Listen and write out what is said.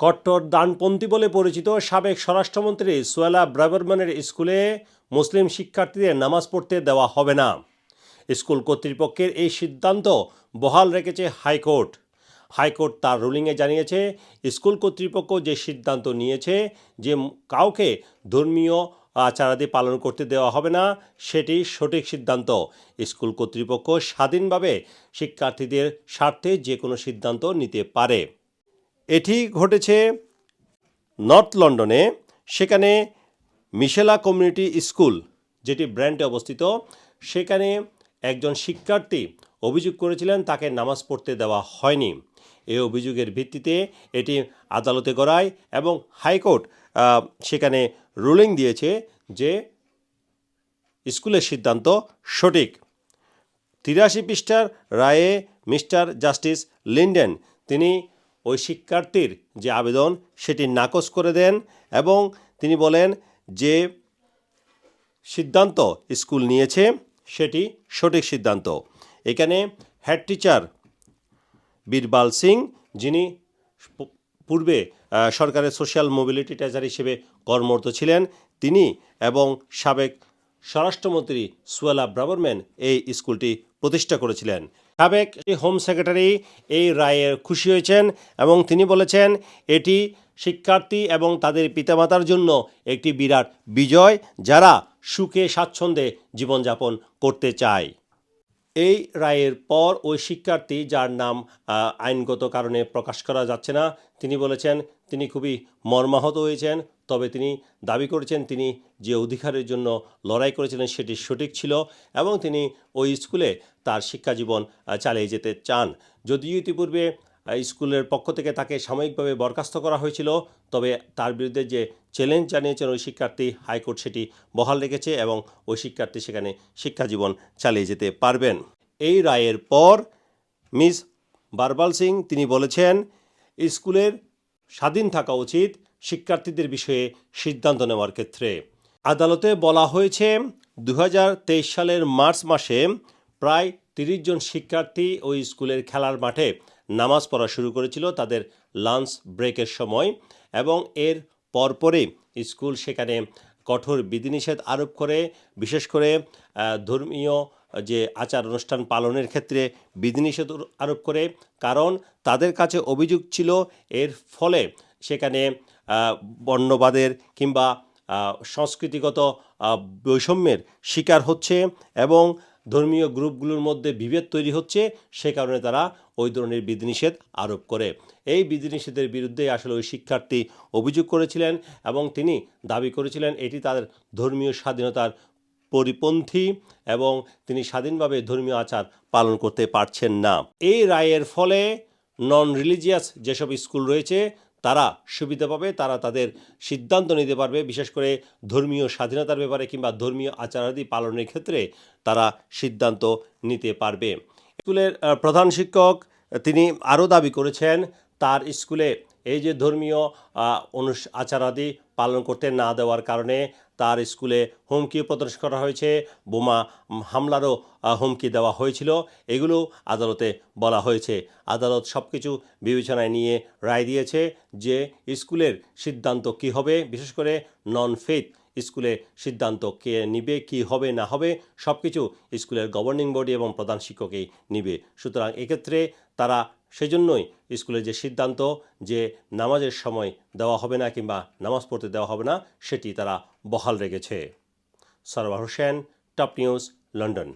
কট্টর দানপন্থী বলে পরিচিত সাবেক স্বরাষ্ট্রমন্ত্রী সোয়েলা ব্রাভারম্যানের স্কুলে মুসলিম শিক্ষার্থীদের নামাজ পড়তে দেওয়া হবে না। স্কুল কর্তৃপক্ষের এই সিদ্ধান্ত বহাল রেখেছে হাইকোর্ট। হাইকোর্ট তার রুলিংয়ে জানিয়েছে, স্কুল কর্তৃপক্ষ যে সিদ্ধান্ত নিয়েছে যে কাউকে ধর্মীয় আচারাদি পালন করতে দেওয়া হবে না, সেটি সঠিক সিদ্ধান্ত। স্কুল কর্তৃপক্ষ স্বাধীনভাবে শিক্ষার্থীদের স্বার্থে যে কোনো সিদ্ধান্ত নিতে পারে। এটি ঘটেছে নর্থ লন্ডনে। সেখানে মিশেলা কমিউনিটি স্কুল, যেটি ব্র্যান্ডে অবস্থিত, সেখানে একজন শিক্ষার্থী অভিযোগ করেছিলেন তাকে নামাজ পড়তে দেওয়া হয়নি। এই অভিযোগের ভিত্তিতে এটি আদালতে গড়ায় এবং হাইকোর্ট সেখানে রুলিং দিয়েছে যে স্কুলের সিদ্ধান্ত সঠিক। তিরাশি পৃষ্ঠার রায়ে মিস্টার জাস্টিস লিন্ডেন, তিনি ওই শিক্ষার্থীর যে আবেদন সেটি নাকচ করে দেন এবং তিনি বলেন যে সিদ্ধান্ত স্কুল নিয়েছে সেটি সঠিক সিদ্ধান্ত। এখানে হেড টিচার বীরবাল সিং, যিনি পূর্বে সরকারের সোশ্যাল মোবিলিটি ট্রেজার হিসেবে কর্মরত ছিলেন, তিনি এবং সাবেক স্বরাষ্ট্রমন্ত্রী সুয়েলা ব্রাভারম্যান এই স্কুলটি প্রতিষ্ঠা করেছিলেন। সাবেক হোম সেক্রেটারি এই রায়ে খুশি হয়েছেন এবং তিনি বলেছেন, এটি শিক্ষার্থী এবং তাদের পিতামাতার জন্য একটি বিরাট বিজয় যারা সুখে স্বাচ্ছন্দ্যে জীবনযাপন করতে চায়। এই রায়ের পর ওই শিক্ষার্থী, যার নাম আইনগত কারণে প্রকাশ করা যাচ্ছে না, তিনি বলেছেন তিনি খুবই মর্মাহত হয়েছেন, তবে তিনি দাবি করেছেন তিনি যে অধিকারের জন্য লড়াই করেছিলেন সেটি সঠিক ছিল এবং তিনি ওই স্কুলে তার শিক্ষাজীবন চালিয়ে যেতে চান। যদিও ইতিপূর্বে স্কুলের পক্ষ থেকে তাকে সাময়িকভাবে বরখাস্ত করা হয়েছিল। তবে তার বিরুদ্ধে যে চ্যালেঞ্জ জানিয়েছেন ওই শিক্ষার্থী, হাইকোর্ট সেটি বহাল রেখেছে এবং ওই শিক্ষার্থী সেখানে শিক্ষা জীবন চালিয়ে যেতে পারবেন। এই রায়ের পর মিস বারবাল সিং, তিনি বলেছেন, স্কুলের স্বাধীন থাকা উচিত শিক্ষার্থীদের বিষয়ে সিদ্ধান্ত নেওয়ার ক্ষেত্রে। আদালতে বলা হয়েছে দু হাজার তেইশ সালের মার্চ মাসে প্রায় তিরিশ জন শিক্ষার্থী ওই স্কুলের খেলার মাঠে নামাজ পড়া শুরু করেছিল তাদের লাঞ্চ ব্রেকের সময় এবং এর পরপরে স্কুল সেখানে কঠোর বিধিনিষেধ আরোপ করে, বিশেষ করে ধর্মীয় যে আচার অনুষ্ঠান পালনের ক্ষেত্রে বিধিনিষেধ আরোপ করে, কারণ তাদের কাছে অভিযোগ ছিল এর ফলে সেখানে বর্ণবাদের কিংবা সংস্কৃতিগত বৈষম্যের শিকার হচ্ছে এবং ধর্মীয় গ্রুপগুলোর মধ্যে বিভেদ তৈরি হচ্ছে, সে কারণে তারা ওই ধরনের বিধিনিষেধ আরোপ করে। এই বিধিনিষেধের বিরুদ্ধে আসলে ওই শিক্ষার্থী অভিযোগ করেছিলেন এবং তিনি দাবি করেছিলেন এটি তাদের ধর্মীয় স্বাধীনতার পরিপন্থী এবং তিনি স্বাধীনভাবে ধর্মীয় আচার পালন করতে পারছেন না। এই রায়ের ফলে নন রিলিজিয়াস যেসব স্কুল রয়েছে তারা সুবিধা পাবে, তারা তাদের সিদ্ধান্ত নিতে পারবে। বিশেষ করে ধর্মীয় স্বাধীনতার ব্যাপারে কিংবা ধর্মীয় আচারাদি পালনের ক্ষেত্রে তারা সিদ্ধান্ত নিতে পারবে। স্কুলের প্রধান শিক্ষক তিনি আরও দাবি করেছেন, তার স্কুলে এই যে ধর্মীয় অনু আচারাদি পালন করতে না দেওয়ার কারণে তার স্কুলে হুমকি প্রদর্শন করা হয়েছে। বোমা হামলারও হুমকি দেওয়া হয়েছিল। এগুলো আদালতে বলা হয়েছে। আদালত সব কিছু বিবেচনায় নিয়ে রায় দিয়েছে যে স্কুলের সিদ্ধান্ত কী হবে, বিশেষ করে নন ফেথ স্কুলে সিদ্ধান্ত কে নিবে, কি হবে, না হবে সব কিছু স্কুলের গভর্নিং বডি এবং প্রধান শিক্ষকই নিবে। সুতরাং এক্ষেত্রে তারা সেজন্যই স্কুলের যে সিদ্ধান্ত যে নামাজের সময় দেওয়া হবে না কিংবা নামাজ পড়তে দেওয়া হবে না, সেটি তারা বহাল রেখেছে। Sarwar Hossain, top news, London.